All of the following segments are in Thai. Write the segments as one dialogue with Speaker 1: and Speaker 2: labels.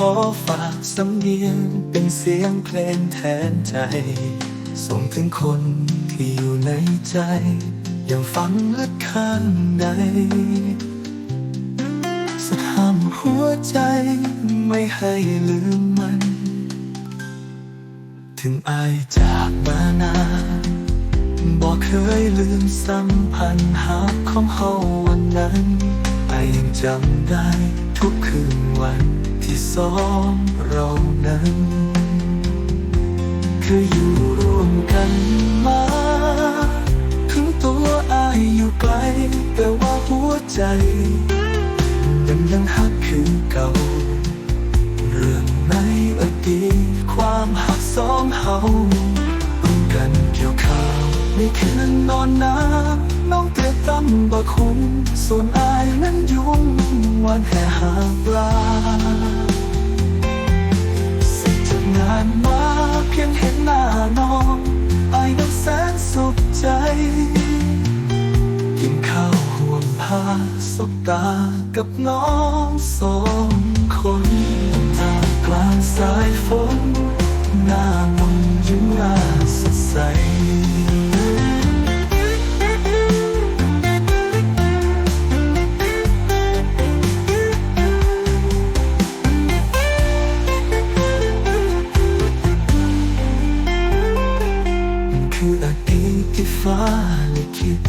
Speaker 1: ขอฝากสำเนียงเป็นเสียงเพลงแทนใจ ส่งถึงคนที่อยู่ในใจยังฟังลึกข้างในสะห้ามหัวใจไม่ให้ลืมมัน ถึงอายจากมานานบอกเคยลืมสัมพันธ์หักของเฮาวันนั้นอายยังจำได้ทุกคืนวัน ที่สองเรานั้นคืออยู่ร่วมกันมาถึงตัวอายอยู่ไกล แต่ว่าหัวใจ ยังยังหักคือเก่า เรื่องในอดีตความหักสองเฮาร่วมกันเกี่ยวข้าวในคืนนอนน้ำน้องเตือนตั้มบ่คุ้มส่วนอายนั้นยุ่งวันแห่หาปลา สบตากับน้องสองคนตากลางสายฝน หน้ามนยิ้มหน้าสดใสคืออดีตที่ฟ้าลิขิต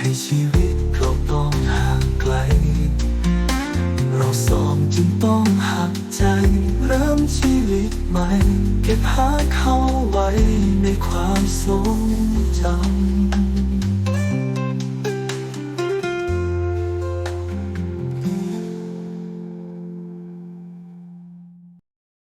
Speaker 1: ให้ชีวิตเราต้องห่างไกล เราสองจึงต้องหักใจ เริ่มชีวิตใหม่ เก็บหาเขาไว้ในความทรงจำ